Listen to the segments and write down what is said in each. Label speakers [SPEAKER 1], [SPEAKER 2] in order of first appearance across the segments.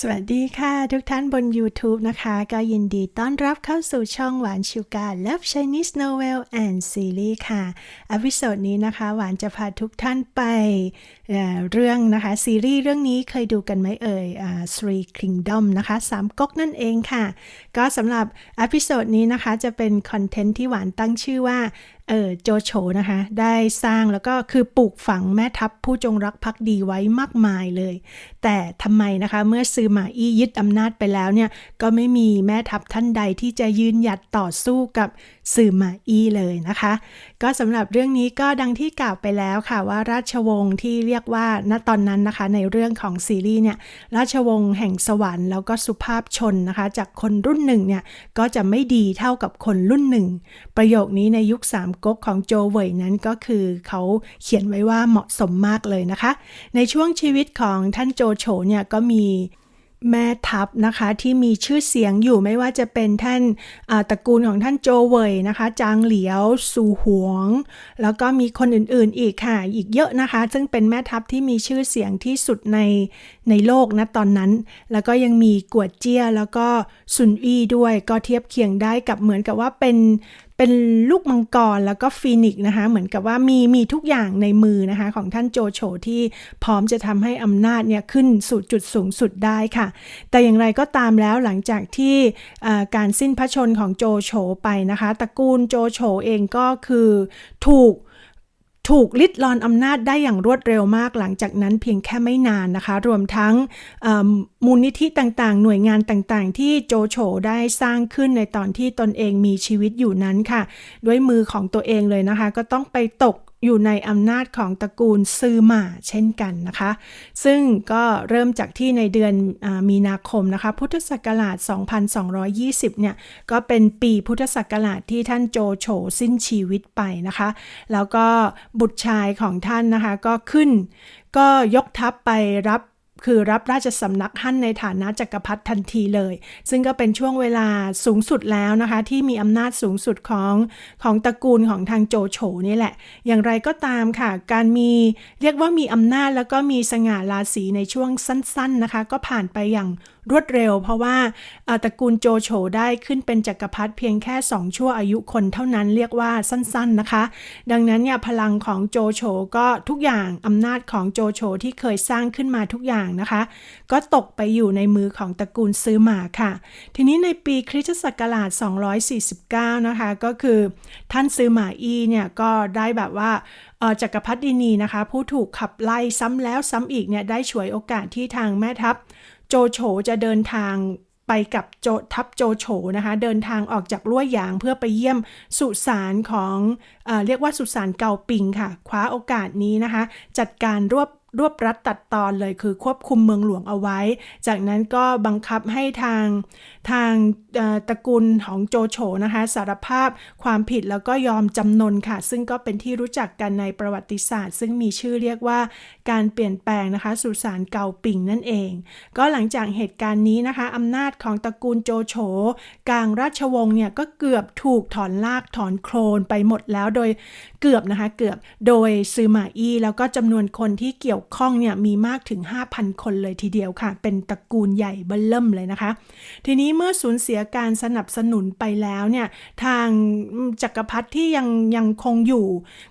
[SPEAKER 1] สวัสดีค่ะ ทุกท่านบน YouTube นะคะ ก็ยินดีต้อนรับเข้าสู่ช่องหวานชูการ Love Chinese Novel and Series ค่ะอพิโซดนี้นะคะ หวานจะพาทุกท่านไปเเรื่องนะคะ ซีรีส์เรื่องนี้เคยดูกันไหมเอ่ย Three Kingdom นะคะสามก๊กนั่นเองค่ะ ก็สำหรับอพิโซดนี้นะคะ จะเป็นคอนเทนต์ที่หวานตั้งชื่อว่า เออโจโฉนะคะ ได้สร้างแล้วก็คือปลูกฝังแม่ทัพผู้จงรักภักดีไว้มากมายเลย แต่ทำไมนะคะเมื่อซือหมาอี้ยึดอำนาจไปแล้วเนี่ย ก็ไม่มีแม่ทัพท่านใดที่จะยืนหยัดต่อสู้กับซือหมาอี้เลยนะคะ ก็สำหรับเรื่องนี้ก็ดังที่กล่าวไปแล้วค่ะว่าราชวงศ์ที่เรียกว่าณตอนนั้นนะคะ ในเรื่องของซีรีส์เนี่ยราชวงศ์แห่งสวรรค์แล้วก็สุภาพชนนะคะ จากคนรุ่นหนึ่งเนี่ยก็จะไม่ดีเท่ากับคนรุ่นหนึ่งประโยคนี้ในยุคสามก๊กของโจเวยนั้นก็คือเขาเขียนไว้ว่าเหมาะสมมากเลยนะคะ ในช่วงชีวิตของท่านโจโฉเนี่ยก็มีแม่ทัพนะคะที่มีชื่อเสียงอยู่ไม่ว่าจะเป็นท่านาตระกูลของท่านโจเวยนะคะจางเหลียวซูหวง แล้วก็มีคนอื่นๆอีกค่ะ อีกเยอะนะคะ ซึ่งเป็นแม่ทัพที่มีชื่อเสียงที่สุดในในโลกนะตอนนั้น แล้วก็ยังมีกวดเจี้ยแล้วก็ซุนอี้ด้วยก็เทียบเคียงได้กับเหมือนกับว่าเป็น เป็นลูกมังกรแล้วก็ฟีนิกซ์นะคะ เหมือนกับว่ามีมีทุกอย่างในมือนะคะ ของท่านโจโฉที่พร้อมจะทำให้อำนาจเนี่ยขึ้นสู่จุดสูงสุดได้ค่ะ แต่อย่างไรก็ตามแล้วหลังจากที่การสิ้นพระชนของโจโฉไปนะคะตระกูลโจโฉเองก็คือถูก ถูกลิดรอนอำนาจได้อย่างรวดเร็วมากหลังจากนั้นเพียงแค่ไม่นานนะคะ รวมทั้งมูลนิธิต่างๆ หน่วยงานต่างๆ ที่โจโฉได้สร้างขึ้นในตอนที่ตนเองมีชีวิตอยู่นั้นค่ะ ด้วยมือของตัวเองเลยนะคะ ก็ต้องไปตก อยู่ในอำนาจของตระกูลซือหมาเช่นกันนะคะ ซึ่งก็เริ่มจากที่ในเดือนอมีนาคมนะคะพุทธศักราช 2220 เนี่ยก็เป็นปีพุทธศักราชที่ท่านโจโฉสิ้นชีวิตไปนะคะ แล้วก็บุตรชายของท่านนะคะก็ขึ้นก็ยกทัพไปรับ คือรับราชสำนักฮั่นในฐานะจักรพรรดิทันทีเลย ซึ่งก็เป็นช่วงเวลาสูงสุดแล้วนะคะ ที่มีอำนาจสูงสุดของของตระกูลของทางโจโฉนี่แหละ อย่างไรก็ตามค่ะ การมีเรียกว่ามีอำนาจแล้วก็มีสง่าราศีในช่วงสั้น ๆนะคะ ก็ผ่านไปอย่าง รวดเร็ว เพราะว่าตระกูลโจโฉได้ขึ้นเป็นจักรพรรดิเพียงแค่ 2 ชั่วอายุคนเท่านั้นเรียกว่าสั้นๆนะคะ ดังนั้นเนี่ยพลังของโจโฉก็ทุกอย่างอำนาจของโจโฉที่เคยสร้างขึ้นมาทุกอย่างนะคะ ก็ตกไปอยู่ในมือของตระกูลซื้อหมาค่ะ ทีนี้ในปีคริสตศักราช 249 นะคะ ก็คือท่านซื้อหมาอีเนี่ยก็ได้แบบว่าจักรพรรดินีนะคะ ผู้ถูกขับไล่ซ้ำแล้วซ้ำอีกเนี่ยได้ฉวยโอกาสที่ทางแม่ทัพ โจโฉจะเดินทางไปกับโจทัพโจโฉนะคะ เดินทางออกจากล้วหยางเพื่อไปเยี่ยมสุสานของเอเรียกว่าสุสานเกาปิงค่ะคว้าโอกาสนี้นะคะ จัดการรวบ รวบรัดตัดตอนเลยคือควบคุมเมืองหลวงเอาไว้ จากนั้นก็บังคับให้ทางทางตระกูลของโจโฉนะคะสารภาพความผิดแล้วก็ยอมจำนนค่ะ ซึ่งก็เป็นที่รู้จักกันในประวัติศาสตร์ ซึ่งมีชื่อเรียกว่าการเปลี่ยนแปลงนะคะสุสานเก่าปิ่งนั่นเอง ก็หลังจากเหตุการณ์นี้นะคะอำนาจของตระกูลโจโฉกลางราชวงศ์เนี่ยก็เกือบถูกถอนลากถอนโคลนไปหมดแล้วโดยเกือบนะคะเกือบโดยซือหมาอี้แล้วก็จำนวนคนที่เกี่ยวข้องเนี่ยมีมากถึง 5,000 คนเลยทีเดียวค่ะ เป็นตระกูลใหญ่เบิ้ลเริ่มเลยนะคะ ทีนี้เมื่อสูญเสียการสนับสนุนไปแล้วเนี่ยทางจักรพรรดิที่ยังยังคงอยู่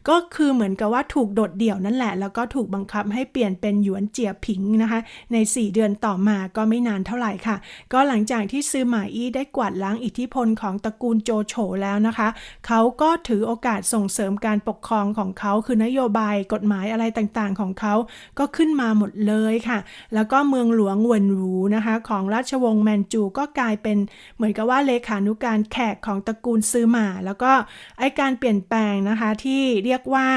[SPEAKER 1] ก็คือเหมือนกับว่าถูกโดดเดี่ยวนั่นแหละ แล้วก็ถูกบังคับให้เปลี่ยนเป็นหยวนเจียผิงนะคะ ใน 4 เดือนต่อมาก็ไม่นานเท่าไหร่ค่ะ ก็หลังจากที่ซือหมาอี้ได้กวาดล้างอิทธิพลของตระกูลโจโฉแล้วนะคะ เขาก็ถือโอกาสส่งเสริมการปกครองของเขาคือนโยบายกฎหมายอะไรต่างๆของเขาก็ขึ้นมาหมดเลยค่ะ แล้วก็เมืองหลวงเวินหรูนะคะ ของราชวงศ์แมนจูก็กลายเป็นเหมือนกับว่าเลขานุการแขกของตระกูลซือมา แล้วก็ไอการเปลี่ยนแปลงนะคะที่เรียกว่า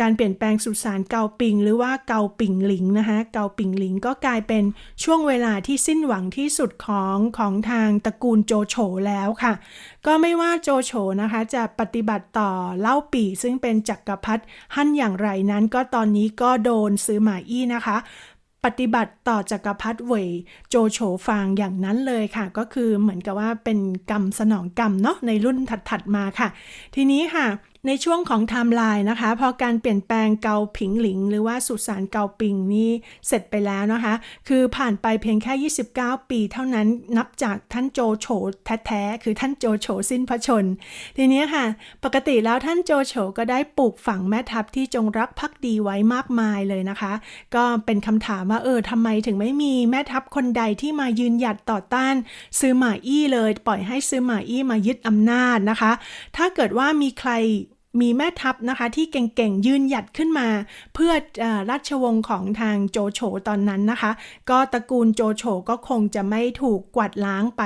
[SPEAKER 1] การเปลี่ยนแปลงสุสานเกาปิง หรือว่าเกาปิงหลิงนะคะเกาปิงหลิงก็กลายเป็นช่วงเวลาที่สิ้นหวังที่สุดของของทางตระกูลโจโฉแล้วค่ะ ก็ไม่ว่าโจโฉนะคะจะปฏิบัติต่อเล่าปี่ซึ่งเป็นจักรพรรดิฮั่นอย่างไรนั้น ก็ตอนนี้ก็โดนซื้อหมาอี้นะคะปฏิบัติต่อจักรพรรดิเหวยโจโฉฟางอย่างนั้นเลยค่ะ ก็คือเหมือนกับว่าเป็นกรรมสนองกรรมเนาะในรุ่นถัดๆมาค่ะ ทีนี้ค่ะ ในช่วงของไทม์ไลน์นะคะ พอการเปลี่ยนแปลงเกาผิงหลิง หรือว่าสุสานเกาปิงนี่เสร็จไปแล้วนะคะ คือผ่านไปเพียงแค่ 29 ปีเท่านั้นนับจากท่านโจโฉแท้ๆคือท่านโจโฉสิ้นพระชน ทีนี้ค่ะ ปกติแล้วท่านโจโฉก็ได้ปลูกฝังแม่ทัพที่จงรักภักดีไว้มากมายเลยนะคะ ก็เป็นคำถามว่าเออทำไมถึงไม่มีแม่ทัพคนใดที่มายืนหยัดต่อต้านซื้อหมาอี้เลย ปล่อยให้ซื้อหมาอี้มายึดอำนาจนะคะ ถ้าเกิดว่ามีใคร มีแม่ทัพนะคะที่เก่งๆ ยืนหยัดขึ้นมา เพื่ออราชวงศ์ของทางโจโฉตอนนั้นนะคะ ก็ตระกูลโจโฉก็คงจะไม่ถูกกวาดล้างไป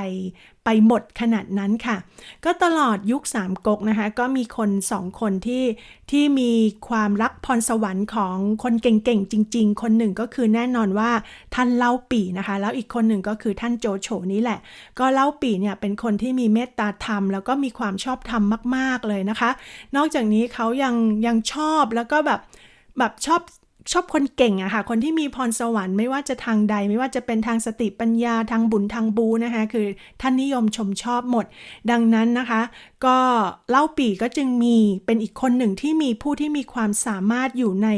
[SPEAKER 1] ไปหมดขนาดนั้นค่ะ ก็ตลอดยุคสามก๊กนะคะ ก็มีคนสองคนที่ที่มีความรักพรสวรรค์ของคนเก่งๆ จริง ๆ คนหนึ่งก็คือแน่นอนว่าท่านเล่าปี่นะคะ แล้วอีกคนหนึ่งก็คือท่านโจโฉนี่แหละ ก็เล่าปี่เนี่ยเป็นคนที่มีเมตตาธรรม แล้วก็มีความชอบธรรมมาก ๆเลยนะคะ นอกจากนี้เขายังยังชอบแล้วก็แบบแบบชอบ ชอบคนเก่งอะค่ะ คนที่มีพรสวรรค์ไม่ว่าจะทางใด ไม่ว่าจะเป็นทางสติปัญญาทางบุญทางบูนะคะคือท่านนิยมชมชอบหมด ดังนั้นนะคะ ก็เล่าปีก็จึงมีเป็นอีกคนหนึ่งที่มีผู้ที่มีความสามารถอยู่ใน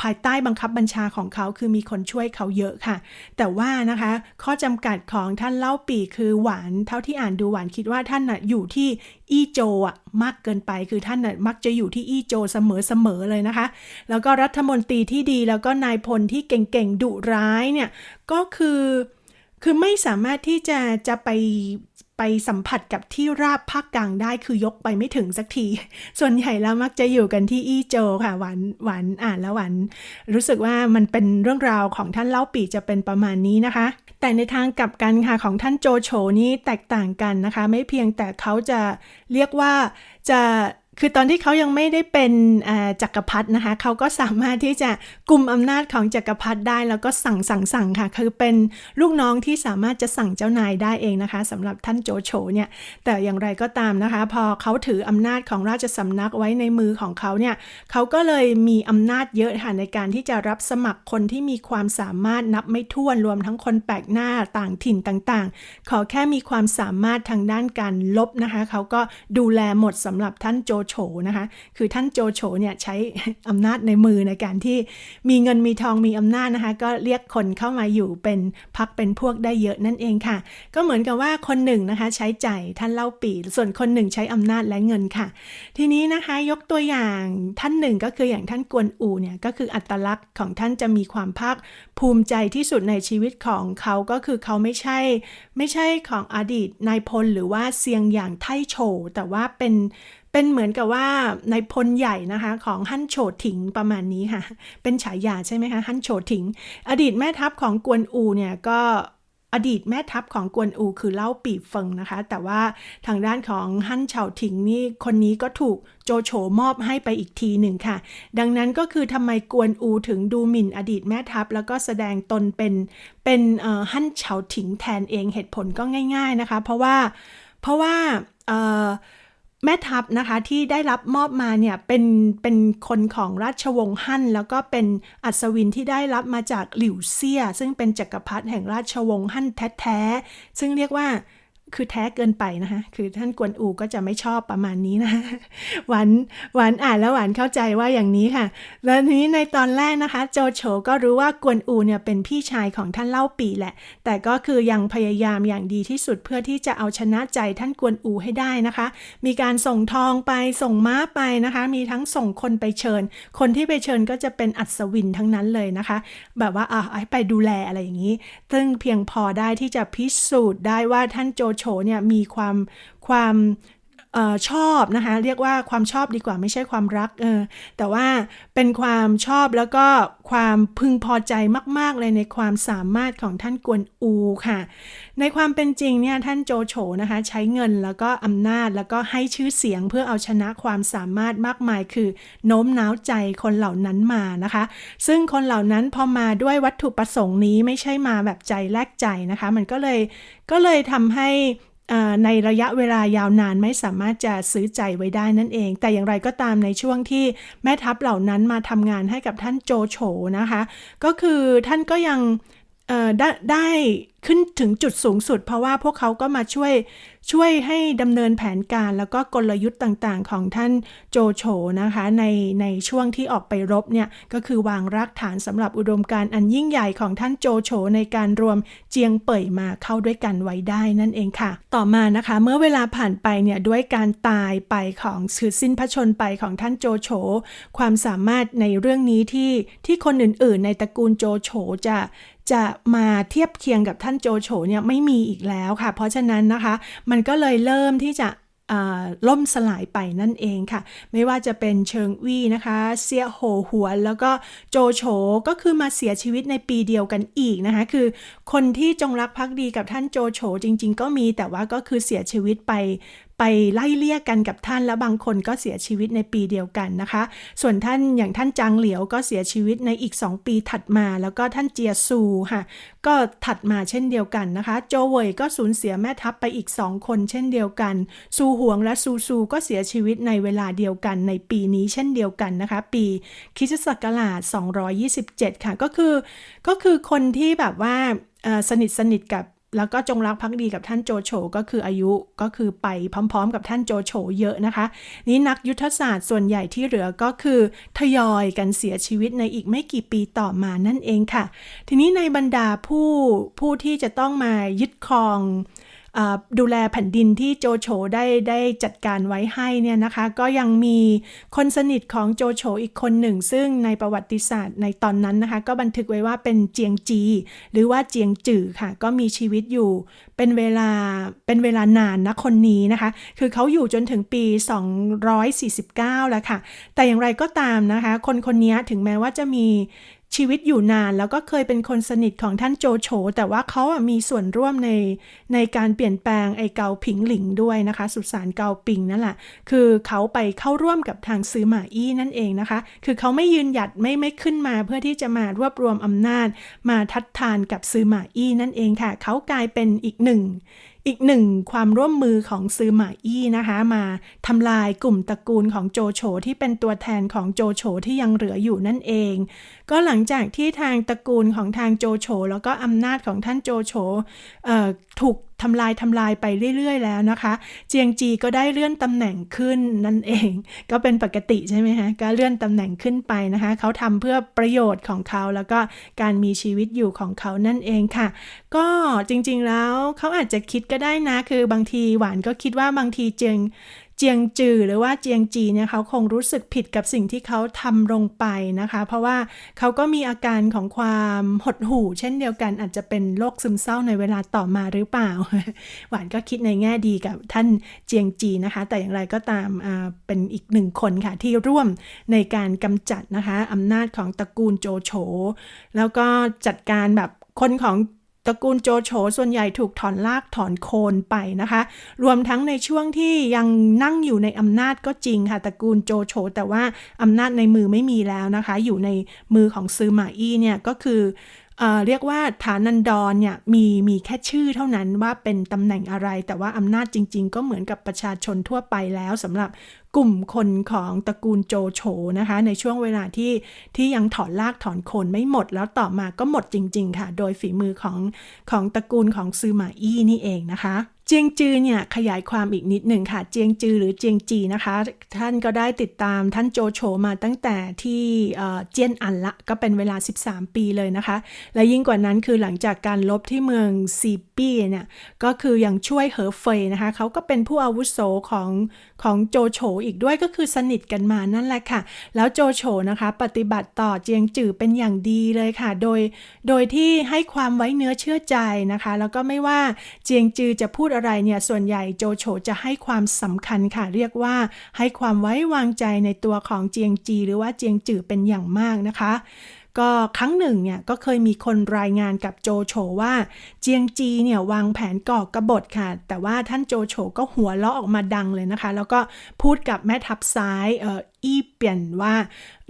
[SPEAKER 1] ภายใต้บังคับบัญชาของเขาคือมีคนช่วยเขาเยอะค่ะ แต่ว่านะคะข้อจำกัดของท่านเล่าปีคือหวานเท่าที่อ่านดูหวานคิดว่าท่านนะอยู่ที่อี้โจอะมากเกินไป คือท่านนะมักจะอยู่ที่อี้โจเสมอๆเลยนะคะ แล้วก็รัฐมนตรีที่ดีแล้วก็นายพลที่เก่งๆดุร้ายเนี่ยก็คือคือไม่สามารถที่จะจะไปไปสัมผัสกับที่ราบภาคกลางได้คือยกไปไม่ถึงสักที ส่วนใหญ่แล้วมักจะอยู่กันที่อี้โจค่ะหวานหวานอ่านแล้วหวานรู้สึกว่ามันเป็นเรื่องราวของท่านเล่าปีจะเป็นประมาณนี้นะคะ แต่ในทางกลับกันค่ะของท่านโจโฉนี้แตกต่างกันนะคะ ไม่เพียงแต่เขาจะเรียกว่าจะ คือตอนที่เขายังไม่ได้เป็นจักรพรรดินะคะ เขาก็สามารถที่จะกลุ่มอำนาจของจักรพรรดิได้แล้วก็สั่งสั่งสั่งค่ะ คือเป็นลูกน้องที่สามารถจะสั่งเจ้านายได้เองนะคะสำหรับท่านโจโฉเนี่ย แต่อย่างไรก็ตามนะคะ พอเขาถืออำนาจของราชสำนักไว้ในมือของเขาเนี่ย เขาก็เลยมีอำนาจเยอะค่ะในการที่จะรับสมัครคนที่มีความสามารถนับไม่ถ้วนรวมทั้งคนแปลกหน้าต่างถิ่นต่างๆ ขอแค่มีความสามารถทางด้านการลบนะคะ เขาก็ดูแลหมดสำหรับท่านโจโฉนะคะ คือท่านโจโฉเนี่ยใช้อำนาจในมือในการที่มีเงินมีทองมีอำนาจนะคะ ก็เรียกคนเข้ามาอยู่เป็นพักเป็นพวกได้เยอะนั่นเองค่ะ ก็เหมือนกับว่าคนหนึ่งนะคะใช้ใจท่านเล่าปีส่วนคนหนึ่งใช้อำนาจและเงินค่ะ ทีนี้นะคะยกตัวอย่างท่านหนึ่งก็คืออย่างท่านกวนอูเนี่ยก็คืออัตลักษณ์ของท่านจะมีความภาคภูมิใจที่สุดในชีวิตของเขาก็คือเขาไม่ใช่ ไม่ใช่ของอดีตนายพลหรือว่าเซียงอย่างไทโฉแต่ว่าเป็น เป็นเหมือนกับว่าในพลใหญ่นะคะของฮั่นโฉถิงประมาณนี้ค่ะ เป็นฉายาใช่ไหมคะฮั่นโฉถิง อดีตแม่ทัพของกวนอูเนี่ยก็อดีตแม่ทัพของกวนอูคือเล่าปีเฟิงนะคะ แต่ว่าทางด้านของฮั่นเฉาถิงนี่คนนี้ก็ถูกโจโฉมอบให้ไปอีกทีหนึ่งค่ะ ดังนั้นก็คือทำไมกวนอูถึงดูหมิ่นอดีตแม่ทัพ แล้วก็แสดงตนเป็นเป็นฮั่นเฉาถิงแทนเองเหตุผลก็ง่าย ๆนะคะ เพราะว่าเพราะว่า แม่ทัพนะคะที่ได้รับมอบมาเนี่ยเป็นเป็นคนของราชวงศ์ฮั่น แล้วก็เป็นอัศวินที่ได้รับมาจากหลิวเซี่ยซึ่งเป็นจักรพรรดิแห่งราชวงศ์ฮั่นแท้ๆซึ่งเรียกว่า คือแท้เกินไปนะคะ คือท่านกวนอูก็จะไม่ชอบประมาณนี้นะหวานหวานอ่านแล้วหวานเข้าใจว่าอย่างนี้ค่ะ แล้วนี้ในตอนแรกนะคะ โจโฉก็รู้ว่ากวนอูเนี่ยเป็นพี่ชายของท่านเล่าปีแหละ แต่ก็คือยังพยายามอย่างดีที่สุดเพื่อที่จะเอาชนะใจท่านกวนอูให้ได้นะคะ มีการส่งทองไปส่งม้าไปนะคะ มีทั้งส่งคนไปเชิญ คนที่ไปเชิญก็จะเป็นอัศวินทั้งนั้นเลยนะคะ แบบว่าอะไปดูแลอะไรอย่างนี้ ซึ่งเพียงพอได้ที่จะพิสูจน์ได้ว่าท่านโจโฉเนี่ยมีความความ ออชอบนะคะเรียกว่าความชอบดีกว่าไม่ใช่ความรักเออแต่ว่าเป็นความชอบแล้วก็ความพึงพอใจมาก ๆ เลยในความสามารถของท่านกวนอูค่ะ ในความเป็นจริงเนี่ยท่านโจโฉนะคะใช้เงินแล้วก็อำนาจแล้วก็ให้ชื่อเสียงเพื่อเอาชนะความสามารถมากมาย คือโน้มน้าวใจคนเหล่านั้นมานะคะ ซึ่งคนเหล่านั้นพอมาด้วยวัตถุประสงค์นี้ไม่ใช่มาแบบใจแลกใจนะคะ มันก็เลยก็เลยทำให้ ในระยะเวลายาวนานไม่สามารถจะซื้อใจไว้ได้นั่นเอง แต่อย่างไรก็ตามในช่วงที่แม่ทัพเหล่านั้นมาทำงานให้กับท่านโจโฉนะคะ ก็คือท่านก็ยัง ได้ได้ขึ้นถึงจุดสูงสุด เพราะว่าพวกเขาก็มาช่วยช่วยให้ดำเนินแผนการแล้วก็กลยุทธ์ต่างๆ ของท่านโจโฉนะคะในในช่วงที่ออกไปรบเนี่ยก็คือวางรากฐานสำหรับอุดมการณ์อันยิ่งใหญ่ของท่านโจโฉในการรวมเจียงเป่ยมาเข้าด้วยกันไว้ได้นั่นเองค่ะ ต่อมานะคะเมื่อเวลาผ่านไปเนี่ยด้วยการตายไปของคือสิ้นพระชนไปของท่านโจโฉความสามารถในเรื่องนี้ที่ที่คนอื่นๆ ในตระกูลโจโฉจะ จะมาเทียบเคียงกับท่านโจโฉเนี่ยไม่มีอีกแล้วค่ะ เพราะฉะนั้นนะคะ มันก็เลยเริ่มที่จะล่มสลายไปนั่นเองค่ะ ไม่ว่าจะเป็นเชิงวี่นะคะ เสียโหหัวแล้วก็โจโฉก็คือมาเสียชีวิตในปีเดียวกันอีกนะคะ คือคนที่จงรักภักดีกับท่านโจโฉจริง ๆ ก็มีแต่ว่าก็คือเสียชีวิตไป ไปไล่เลี่ยกันกับท่านแล้วบางคนก็เสียชีวิตในปีเดียวกันนะคะ ส่วนท่านอย่างท่านจางเหลียวก็เสียชีวิตในอีก 2 ปีถัดมา แล้วก็ท่านเจียซูค่ะก็ถัดมาเช่นเดียวกันนะคะ โจเวยก็สูญเสียแม่ทัพไปอีก 2 คนเช่นเดียวกัน ซูหวงและซูซูก็เสียชีวิตในเวลาเดียวกันในปีนี้เช่นเดียวกันนะคะ ปีคริสศักราช227 ค่ะก็คือ ก็คือคนที่แบบว่าสนิทสนิทกับ แล้วก็จงรักภักดีกับท่านโจโฉก็คืออายุก็คือไปพร้อมๆ กับท่านโจโฉเยอะนะคะ นี้นักยุทธศาสตร์ส่วนใหญ่ที่เหลือก็คือทยอยกันเสียชีวิตในอีกไม่กี่ปีต่อมานั่นเองค่ะ ทีนี้ในบรรดาผู้ผู้ที่จะต้องมายึดครอง ดูแลแผ่นดินที่โจโฉได้ได้จัดการไว้ให้เนี่ยนะคะ ก็ยังมีคนสนิทของโจโฉอีกคนหนึ่ง ซึ่งในประวัติศาสตร์ในตอนนั้นนะคะ ก็บันทึกไว้ว่าเป็นเจียงจี หรือว่าเจียงจื่อค่ะ ก็มีชีวิตอยู่เป็นเวลาเป็นเวลานานนะคนนี้นะคะ คือเขาอยู่จนถึงปี 249 แล้วค่ะ แต่อย่างไรก็ตามนะคะ คนคนนี้ถึงแม้ว่าจะมี ชีวิตอยู่นานแล้วก็เคยเป็นคนสนิทของท่านโจโฉแต่ว่าเขาอะมีส่วนร่วมในในการเปลี่ยนแปลงไอเกาผิงหลิงด้วยนะคะ สุสานเกาปิงนั่นแหละคือเขาไปเข้าร่วมกับทางซื้อหมาอี้นั่นเองนะคะ คือเขาไม่ยืนหยัดไม่ไม่ขึ้นมาเพื่อที่จะมารวบรวมอำนาจ มาทัดทานกับซื้อหมาอี้นั่นเองค่ะ เขากลายเป็นอีกหนึ่ง อีกหนึ่งความร่วมมือของซือหมาอี้นะคะมาทำลายกลุ่มตระกูลของโจโฉที่เป็นตัวแทนของโจโฉที่ยังเหลืออยู่นั่นเอง ก็หลังจากที่ทางตระกูลของทางโจโฉแล้วก็อำนาจของท่านโจโฉถูก ทำลายทำลายไปเรื่อย ๆ แล้วนะคะ เจียงจีก็ได้เลื่อนตำแหน่งขึ้นนั่นเอง ก็เป็นปกติใช่ไหมคะก็เลื่อนตำแหน่งขึ้นไปนะคะ เขาทำเพื่อประโยชน์ของเขาแล้วก็การมีชีวิตอยู่ของเขานั่นเองค่ะ ก็จริงๆแล้วเขาอาจจะคิดก็ได้นะคือบางทีหวานก็คิดว่าบางทีเจียง จียงจือหรือว่าเจียงจีเนี่ยเขาคงรู้สึกผิดกับสิ่งที่เขาทำลงไปนะคะ เพราะว่าเขาก็มีอาการของความหดหู่ เช่นเดียวกันอาจจะเป็นโรคซึมเศร้าในเวลาต่อมาหรือเปล่า หวานก็คิดในแง่ดีกับท่านเจียงจีนะคะ แต่อย่างไรก็ตามเป็นอีกหนึ่งคนค่ะที่ร่วมในการกำจัดนะคะอำนาจของตระกูลโจโฉแล้วก็จัดการแบบคนของ ตระกูลโจโฉส่วนใหญ่ถูกถอนลากถอนโคนไปนะคะ รวมทั้งในช่วงที่ยังนั่งอยู่ในอำนาจก็จริงค่ะตระกูลโจโฉแต่ว่าอำนาจในมือไม่มีแล้วนะคะ อยู่ในมือของซือหมาอี้เนี่ยก็คือ เรียกว่าฐานันดรเนี่ยมีมีแค่ชื่อเท่านั้นว่าเป็นตำแหน่งอะไร แต่ว่าอำนาจจริง ๆ ก็เหมือนกับประชาชนทั่วไปแล้วสำหรับกลุ่มคนของตระกูลโจโฉนะคะ ในช่วงเวลาที่ที่ยังถอนลากถอนโคนไม่หมด แล้วต่อมาก็หมดจริง ๆ ค่ะ โดยฝีมือของของตระกูลของซือหมาอี้นี่เองนะคะ เจียงจือเนี่ยขยายความอีกนิดหนึ่งค่ะ เจียงจือหรือเจียงจีนะคะ ท่านก็ได้ติดตามท่านโจโฉมาตั้งแต่ที่เจียนอันละก็เป็นเวลา 13 ปีเลยนะคะ และยิ่งกว่านั้นคือหลังจากการลบที่เมืองซีปี้เนี่ยก็คือยังช่วยเหอเฟยนะคะเขาก็เป็นผู้อาวุโสของ ของโจโฉอีกด้วยก็คือสนิทกันมานั่นแหละค่ะ แล้วโจโฉนะคะ ปฏิบัติต่อเจียงจือเป็นอย่างดีเลยค่ะ โดย โดยที่ให้ความไว้เนื้อเชื่อใจนะคะ แล้วก็ไม่ว่าเจียงจือจะพูดอะไรเนี่ยส่วนใหญ่โจโฉจะให้ความสำคัญค่ะ เรียกว่าให้ความไว้วางใจในตัวของเจียงจี หรือว่าเจียงจือเป็นอย่างมากนะคะ ก็ครั้งหนึ่งเนี่ยก็เคยมีคนรายงานกับโจโฉว่า เจียงจีเนี่ยวางแผนก่อกระบฏค่ะ แต่ว่าท่านโจโฉก็หัวเราะออกมาดังเลยนะคะ แล้วก็พูดกับแม่ทัพซ้ายเออ อี้เปลี่ยนว่า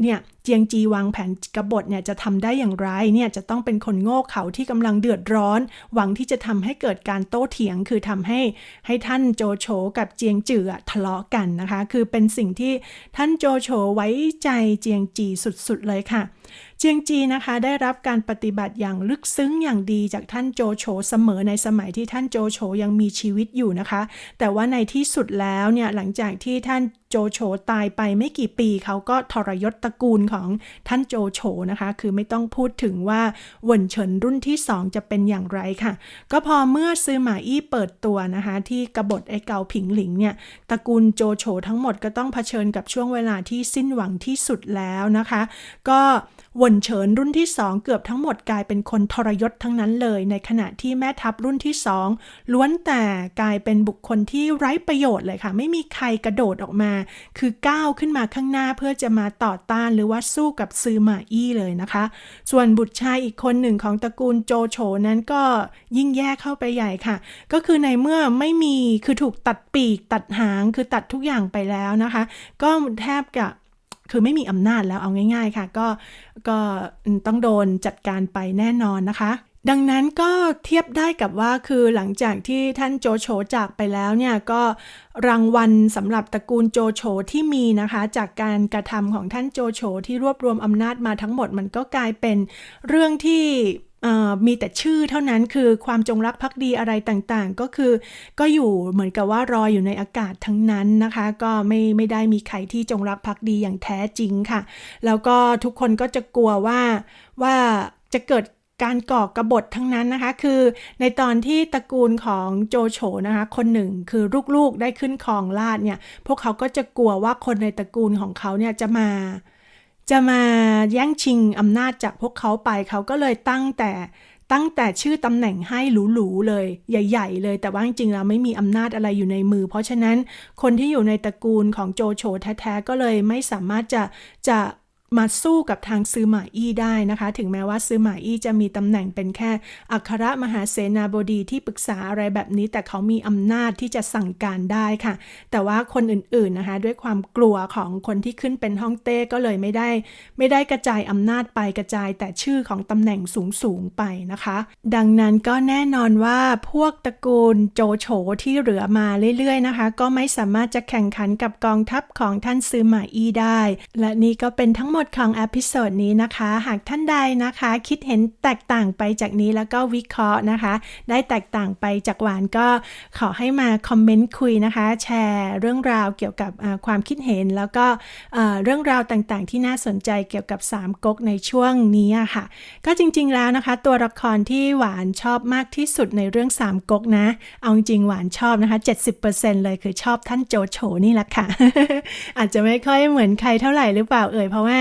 [SPEAKER 1] เนี่ยเจียงจีวางแผนกบฏเนี่ยจะทำได้อย่างไรเนี่ยจะต้องเป็นคนโง่เขลาที่กำลังเดือดร้อน หวังที่จะทำให้เกิดการโต้เถียง คือทำให้ให้ท่านโจโฉกับเจียงจืออทะเลาะกันนะคะ คือเป็นสิ่งที่ท่านโจโฉไว้ใจเจียงจีสุดๆเลยค่ะ เจียงจีนะคะได้รับการปฏิบัติอย่างลึกซึ้งอย่างดีจากท่านโจโฉเสมอในสมัยที่ท่านโจโฉยังมีชีวิตอยู่นะคะ แต่ว่าในที่สุดแล้วเนี่ยหลังจากที่ท่าน โจโฉตายไปไม่กี่ปีเขาก็ทรยศตระกูลของท่านโจโฉนะคะ คือไม่ต้องพูดถึงว่าเวินเฉินรุ่นที่สองจะเป็นอย่างไรค่ะ ก็พอเมื่อซือหมาอี้เปิดตัวนะคะ ที่กบฏไอเกาผิงหลิงเนี่ยตระกูลโจโฉทั้งหมดก็ต้องเผชิญกับช่วงเวลาที่สิ้นหวังที่สุดแล้วนะคะ ก็วนเฉินรุ่นที่ 2 เกือบทั้งหมดกลายเป็นคนทรยศทั้งนั้นเลย ในขณะที่แม่ทัพรุ่นที่ 2 ล้วนแต่กลายเป็นบุคคลที่ไร้ประโยชน์เลยค่ะ ไม่มีใครกระโดดออกมาคือก้าวขึ้นมาข้างหน้าเพื่อจะมาต่อต้านหรือว่าสู้กับซือหมาอี้เลยนะคะ ส่วนบุตรชายอีกคนหนึ่งของตระกูลโจโฉนั้นก็ยิ่งแย่เข้าไปใหญ่ค่ะ ก็คือในเมื่อไม่มีคือถูกตัดปีกตัดหางคือตัดทุกอย่างไปแล้วนะคะ ก็แทบกับคือไม่มีอำนาจแล้วเอาง่าย ๆ ค่ะ ก็ก็ต้องโดนจัดการไปแน่นอนนะคะ ดังนั้นก็เทียบได้กับว่าคือหลังจากที่ท่านโจโฉจากไปแล้วเนี่ยก็รางวัลสำหรับตระกูลโจโฉที่มีนะคะ จากการกระทำของท่านโจโฉที่รวบรวมอำนาจมาทั้งหมดมันก็กลายเป็นเรื่องที่มีแต่ชื่อเท่านั้นคือความจงรักภักดีอะไรต่างๆ ก็คือก็อยู่เหมือนกับว่ารออยู่ในอากาศทั้งนั้นนะคะ ก็ไม่ไม่ได้มีใครที่จงรักภักดีอย่างแท้จริงค่ะ แล้วก็ทุกคนก็จะกลัวว่าว่าจะเกิด การก่อกระบฏทั้งนั้นนะคะ คือในตอนที่ตระกูลของโจโฉนะคะ คนหนึ่งคือลูกๆได้ขึ้นครองราชเนี่ย พวกเขาก็จะกลัวว่าคนในตระกูลของเขาเนี่ยจะมา จะมาแย่งชิงอำนาจจากพวกเขาไป เขาก็เลยตั้งแต่ตั้งแต่ชื่อตำแหน่งให้หรูๆเลย ใหญ่ ๆ เลย แต่ว่าจริงๆแล้วไม่มีอำนาจอะไรอยู่ในมือ เพราะฉะนั้นคนที่อยู่ในตระกูลของโจโฉแท้ๆก็เลยไม่สามารถจะจะ มาสู้กับทางซือหมาอี้ได้นะคะ ถึงแม้ว่าซือหมาอี้จะมีตำแหน่งเป็นแค่อัครมหาเสนาบดีที่ปรึกษาอะไรแบบนี้ แต่เขามีอำนาจที่จะสั่งการได้ค่ะ แต่ว่าคนอื่นๆนะคะ ด้วยความกลัวของคนที่ขึ้นเป็นฮ่องเต้ก็เลยไม่ได้ ไม่ได้กระจายอำนาจไปกระจาย แต่ชื่อของตำแหน่งสูงๆไปนะคะ ดังนั้นก็แน่นอนว่าพวกตระกูลโจโฉที่เหลือมาเรื่อยๆนะคะ ก็ไม่สามารถจะแข่งขันกับกองทัพของท่านซือหมาอี้ได้ และนี่ก็เป็นทั้งหมดของอพิโซดนี้นะคะ หากท่านใดนะคะ คิดเห็นแตกต่างไปจากนี้แล้วก็วิเคราะห์นะคะ ได้แตกต่างไปจากหวานก็ขอให้มาคอมเมนต์คุยนะคะ แชร์เรื่องราวเกี่ยวกับความคิดเห็น แล้วก็เรื่องราวต่างๆ ที่น่าสนใจเกี่ยวกับสามก๊กในช่วงนี้ค่ะ ก็จริงๆแล้วนะคะ ตัวละครที่หวานชอบมากที่สุดในเรื่องสามก๊กนะ เอาจริงหวานชอบนะคะ70%เลยคือชอบท่านโจโฉนี่แหละค่ะ อาจจะไม่ค่อยเหมือนใครเท่าไหร่หรือเปล่าเอ่ยเพราะว่า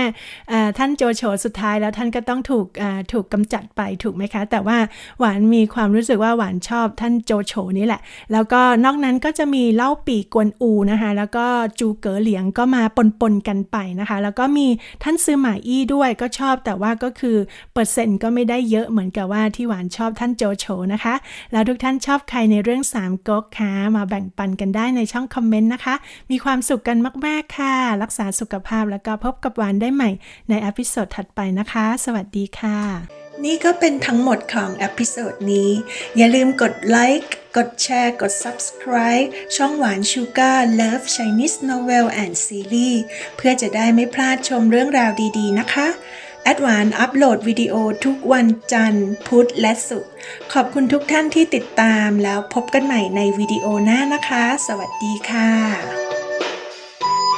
[SPEAKER 1] ท่านโจโฉสุดท้ายแล้วท่านก็ต้องถูกถูกกำจัดไปถูกไหมคะ แต่ว่าหวานมีความรู้สึกว่าหวานชอบท่านโจโฉนี่แหละ แล้วก็นอกนั้นก็จะมีเล่าปีกวนอูนะคะแล้วก็จูเก๋อเหลียงก็มาปนๆกันไปนะคะ แล้วก็มีท่านซือหมาอี้ด้วยก็ชอบแต่ว่าก็คือเปอร์เซ็นต์ก็ไม่ได้เยอะเหมือนกับว่าที่หวานชอบท่านโจโฉนะคะ แล้วทุกท่านชอบใครในเรื่องสามก๊กคะมาแบ่งปันกันได้ในช่องคอมเมนต์นะคะ มีความสุขกันมาก ๆ ค่ะ รักษาสุขภาพแล้วก็พบกับหวานได้ใหม่ในอพิโซดถัดไปนะคะ สวัสดีค่ะ นี่ก็เป็นทั้งหมดของอพิโซดนี้ อย่าลืมกดไลค์ กดแชร์ กด subscribe ช่องหวานชูการ์ Love Chinese Novel and Series เพื่อจะได้ไม่พลาดชมเรื่องราวดีๆ นะคะแอดวานอัปโหลดวิดีโอทุกวันจันทร์ พุธและศุกร์ขอบคุณทุกท่านที่ติดตามแล้วพบกันใหม่ในวิดีโอหน้านะคะ สวัสดีค่ะ